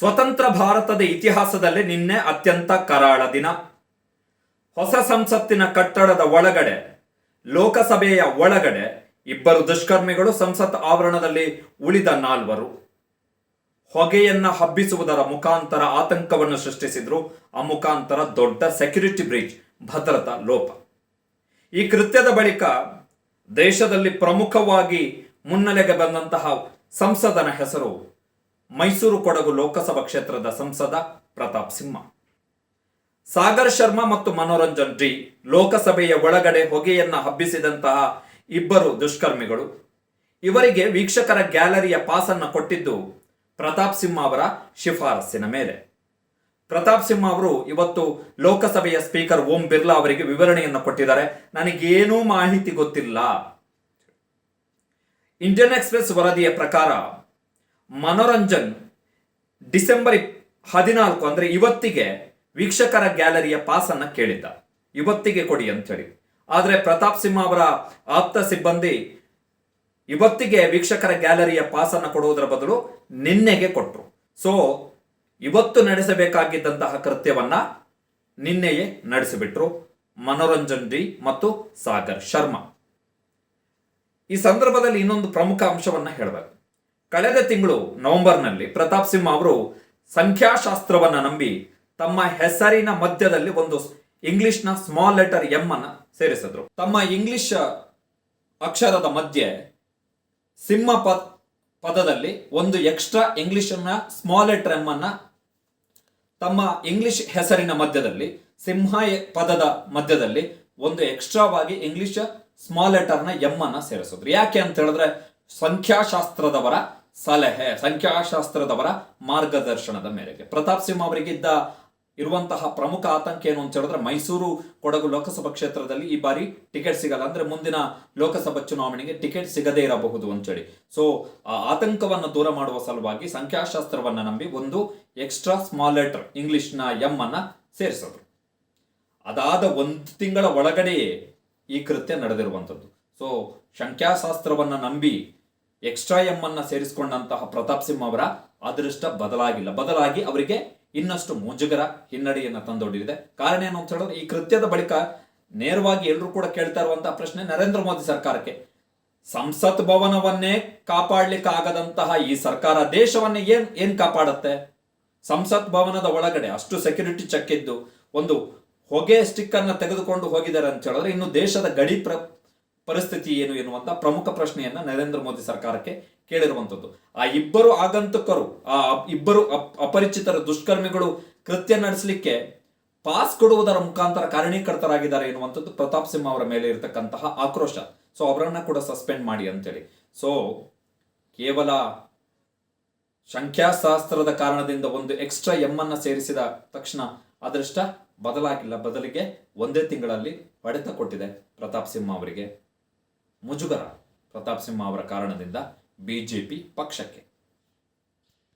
ಸ್ವತಂತ್ರ ಭಾರತದ ಇತಿಹಾಸದಲ್ಲಿ ನಿನ್ನೆ ಅತ್ಯಂತ ಕರಾಳ ದಿನ. ಹೊಸ ಸಂಸತ್ತಿನ ಕಟ್ಟಡದ ಒಳಗಡೆ, ಲೋಕಸಭೆಯ ಒಳಗಡೆ ಇಬ್ಬರು ದುಷ್ಕರ್ಮಿಗಳು ಸಂಸತ್ ಆವರಣದಲ್ಲಿ ಉಳಿದ ನಾಲ್ವರು. ಹೊಗೆಯನ್ನ ಹಬ್ಬಿಸುವುದರ ಮುಖಾಂತರ ಆತಂಕವನ್ನು ಸೃಷ್ಟಿಸಿದ್ರು. ಆ ಮುಖಾಂತರ ದೊಡ್ಡ ಸೆಕ್ಯೂರಿಟಿ ಬ್ರಿಡ್ಜ್ ಭದ್ರತಾ ಲೋಪ. ಈ ಕೃತ್ಯದ ಬಳಿಕ ದೇಶದಲ್ಲಿ ಪ್ರಮುಖವಾಗಿ ಮುನ್ನೆಲೆಗೆ ಬಂದಂತಹ ಸಂಸದನ ಹೆಸರು ಮೈಸೂರು ಕೊಡಗು ಲೋಕಸಭಾ ಕ್ಷೇತ್ರದ ಸಂಸದ ಪ್ರತಾಪ್ ಸಿಂಹ. ಸಾಗರ್ ಶರ್ಮಾ ಮತ್ತು ಮನೋರಂಜನ್ ಡಿ ಲೋಕಸಭೆಯ ಒಳಗಡೆ ಹೊಗೆಯನ್ನ ಹಬ್ಬಿಸಿದಂತಹ ಇಬ್ಬರು ದುಷ್ಕರ್ಮಿಗಳು. ಇವರಿಗೆ ವೀಕ್ಷಕರ ಗ್ಯಾಲರಿಯ ಪಾಸನ್ನು ಕೊಟ್ಟಿದ್ದು ಪ್ರತಾಪ್ ಸಿಂಹ ಅವರ ಶಿಫಾರಸ್ಸಿನ ಮೇಲೆ. ಪ್ರತಾಪ್ ಸಿಂಹ ಅವರು ಇವತ್ತು ಲೋಕಸಭೆಯ ಸ್ಪೀಕರ್ ಓಂ ಬಿರ್ಲಾ ಅವರಿಗೆ ವಿವರಣೆಯನ್ನು ಕೊಟ್ಟಿದ್ದಾರೆ. ನನಗೇನೂ ಮಾಹಿತಿ ಗೊತ್ತಿಲ್ಲ. ಇಂಡಿಯನ್ ಎಕ್ಸ್ಪ್ರೆಸ್ ವರದಿಯ ಪ್ರಕಾರ ಮನೋರಂಜನ್, ಡಿಸೆಂಬರ್ ಹದಿನಾಲ್ಕು ಅಂದ್ರೆ ಇವತ್ತಿಗೆ ವೀಕ್ಷಕರ ಗ್ಯಾಲರಿಯ ಪಾಸ್ ಅನ್ನ ಕೇಳಿದ್ದ. ಇವತ್ತಿಗೆ ಕೊಡಿ ಅಂತೇಳಿ. ಆದ್ರೆ ಪ್ರತಾಪ್ ಸಿಂಹ ಅವರ ಆಪ್ತ ಸಿಬ್ಬಂದಿ ಇವತ್ತಿಗೆ ವೀಕ್ಷಕರ ಗ್ಯಾಲರಿಯ ಪಾಸ್ ಅನ್ನ ಕೊಡುವುದರ ಬದಲು ನಿನ್ನೆಗೆ ಕೊಟ್ಟರು ಸೊ ಇವತ್ತು ನಡೆಸಬೇಕಾಗಿದ್ದಂತಹ ಕೃತ್ಯವನ್ನ ನಿನ್ನೆಯೇ ನಡೆಸಿಬಿಟ್ರು ಮನೋರಂಜನ್ ಡಿ ಮತ್ತು ಸಾಗರ್ ಶರ್ಮಾ. ಈ ಸಂದರ್ಭದಲ್ಲಿ ಇನ್ನೊಂದು ಪ್ರಮುಖ ಅಂಶವನ್ನ ಹೇಳಬೇಕು. ಕಳೆದ ತಿಂಗಳು ನವೆಂಬರ್ನಲ್ಲಿ ಪ್ರತಾಪ್ ಸಿಂಹ ಅವರು ಸಂಖ್ಯಾಶಾಸ್ತ್ರವನ್ನು ನಂಬಿ ತಮ್ಮ ಹೆಸರಿನ ಮಧ್ಯದಲ್ಲಿ ಒಂದು ಇಂಗ್ಲಿಷ್ನ ಸ್ಮಾಲ್ ಲೆಟರ್ ಎಂ ಅನ್ನು ಸೇರಿಸಿದ್ರು. ತಮ್ಮ ಇಂಗ್ಲಿಷ್ ಅಕ್ಷರದ ಮಧ್ಯೆ ಸಿಂಹ ಪದ, ಪದದಲ್ಲಿ ಒಂದು ಎಕ್ಸ್ಟ್ರಾ ಇಂಗ್ಲಿಷನ್ನ ಸ್ಮಾಲ್ ಲೆಟರ್ ಎಂ ಅನ್ನ ತಮ್ಮ ಇಂಗ್ಲಿಷ್ ಹೆಸರಿನ ಮಧ್ಯದಲ್ಲಿ, ಸಿಂಹ ಪದದ ಮಧ್ಯದಲ್ಲಿ ಒಂದು ಎಕ್ಸ್ಟ್ರಾವಾಗಿ ಇಂಗ್ಲಿಷ್ ಸ್ಮಾಲ್ ಲೆಟರ್ನ ಎಂ ಅನ್ನ ಸೇರಿಸಿದ್ರು. ಯಾಕೆ ಅಂತ ಹೇಳಿದ್ರೆ ಸಂಖ್ಯಾಶಾಸ್ತ್ರದವರ ಸಲಹೆ, ಸಂಖ್ಯಾಶಾಸ್ತ್ರದವರ ಮಾರ್ಗದರ್ಶನದ ಮೇರೆಗೆ. ಪ್ರತಾಪ್ ಸಿಂಹ ಅವರಿಗಿದ್ದ ಇರುವಂತಹ ಪ್ರಮುಖ ಆತಂಕ ಏನು ಅಂತ ಹೇಳಿದ್ರೆ ಮೈಸೂರು ಕೊಡಗು ಲೋಕಸಭಾ ಕ್ಷೇತ್ರದಲ್ಲಿ ಈ ಬಾರಿ ಟಿಕೆಟ್ ಸಿಗಲ್ಲ. ಅಂದ್ರೆ ಮುಂದಿನ ಲೋಕಸಭಾ ಚುನಾವಣೆಗೆ ಟಿಕೆಟ್ ಸಿಗದೇ ಇರಬಹುದು ಅಂತೇಳಿ ಸೊ ಆ ಆತಂಕವನ್ನು ದೂರ ಮಾಡುವ ಸಲುವಾಗಿ ಸಂಖ್ಯಾಶಾಸ್ತ್ರವನ್ನ ನಂಬಿ ಒಂದು ಎಕ್ಸ್ಟ್ರಾ ಸ್ಮಾಲ್ ಲೆಟರ್ ಇಂಗ್ಲಿಷ್ನ ಎಂ ಅನ್ನ ಸೇರಿಸಿದ್ರು. ಅದಾದ ಒಂದು ತಿಂಗಳ ಒಳಗಡೆಯೇ ಈ ಕೃತ್ಯ ನಡೆದಿರುವಂಥದ್ದು. ಸೊ ಸಂಖ್ಯಾಶಾಸ್ತ್ರವನ್ನ ನಂಬಿ ಎಕ್ಸ್ಟ್ರಾ ಎಂ ಅನ್ನ ಸೇರಿಸಿಕೊಂಡಂತಹ ಪ್ರತಾಪ್ ಸಿಂಹ ಅವರ ಅದೃಷ್ಟ ಬದಲಾಗಿಲ್ಲ. ಬದಲಾಗಿ ಅವರಿಗೆ ಇನ್ನಷ್ಟು ಮುಜುಗರ ಹಿನ್ನಡೆಯನ್ನ ತಂದೊಡ್ಡಿದೆ. ಕಾರಣ ಏನು ಅಂತ ಹೇಳಿದ್ರೆ, ಈ ಕೃತ್ಯದ ಬಳಿಕ ನೇರವಾಗಿ ಎಲ್ಲರೂ ಕೂಡ ಕೇಳ್ತಾ ಇರುವಂತಹ ಪ್ರಶ್ನೆ ನರೇಂದ್ರ ಮೋದಿ ಸರ್ಕಾರಕ್ಕೆ. ಸಂಸತ್ ಭವನವನ್ನೇ ಕಾಪಾಡ್ಲಿಕ್ಕಾಗದಂತಹ ಈ ಸರ್ಕಾರ ದೇಶವನ್ನೇ ಏನ್ ಏನ್ ಕಾಪಾಡುತ್ತೆ? ಸಂಸತ್ ಭವನದ ಒಳಗಡೆ ಅಷ್ಟು ಸೆಕ್ಯೂರಿಟಿ ಚೆಕ್ ಇದ್ದು ಒಂದು ಹೊಗೆ ಸ್ಟಿಕ್ ಅನ್ನ ತೆಗೆದುಕೊಂಡು ಹೋಗಿದ್ದಾರೆ ಅಂತ ಹೇಳಿದ್ರೆ, ಇನ್ನು ದೇಶದ ಗಡಿ ಪ್ರ ಪರಿಸ್ಥಿತಿ ಏನು ಎನ್ನುವಂತ ಪ್ರಮುಖ ಪ್ರಶ್ನೆಯನ್ನ ನರೇಂದ್ರ ಮೋದಿ ಸರ್ಕಾರಕ್ಕೆ ಕೇಳಿರುವಂತದ್ದು ಆ ಇಬ್ಬರು ಆಗಂತಕರು, ಆ ಇಬ್ಬರು ಅಪ್- ಅಪರಿಚಿತರ ದುಷ್ಕರ್ಮಿಗಳು ಕೃತ್ಯ ನಡೆಸಲಿಕ್ಕೆ ಪಾಸ್ ಕೊಡುವುದರ ಮುಖಾಂತರ ಕಾರಣೀಕರ್ತರಾಗಿದ್ದಾರೆ ಎನ್ನುವಂಥದ್ದು ಪ್ರತಾಪ್ ಸಿಂಹ ಅವರ ಮೇಲೆ ಇರತಕ್ಕಂತಹ ಆಕ್ರೋಶ. ಸೊ ಅವರನ್ನ ಕೂಡ ಸಸ್ಪೆಂಡ್ ಮಾಡಿ ಅಂತೇಳಿ. ಸೊ ಕೇವಲ ಸಂಖ್ಯಾಶಾಸ್ತ್ರದ ಕಾರಣದಿಂದ ಒಂದು ಎಕ್ಸ್ಟ್ರಾ ಎಂ ಅನ್ನ ಸೇರಿಸಿದ ತಕ್ಷಣ ಅದೃಷ್ಟ ಬದಲಾಗಿಲ್ಲ, ಬದಲಿಗೆ ಒಂದೇ ತಿಂಗಳಲ್ಲಿ ಹೊಡೆತ ಕೊಟ್ಟಿದೆ ಪ್ರತಾಪ್ ಸಿಂಹ ಅವರಿಗೆ. ಮುಜುಗರ ಪ್ರತಾಪ್ ಸಿಂಹ ಅವರ ಕಾರಣದಿಂದ ಬಿಜೆಪಿ ಪಕ್ಷಕ್ಕೆ.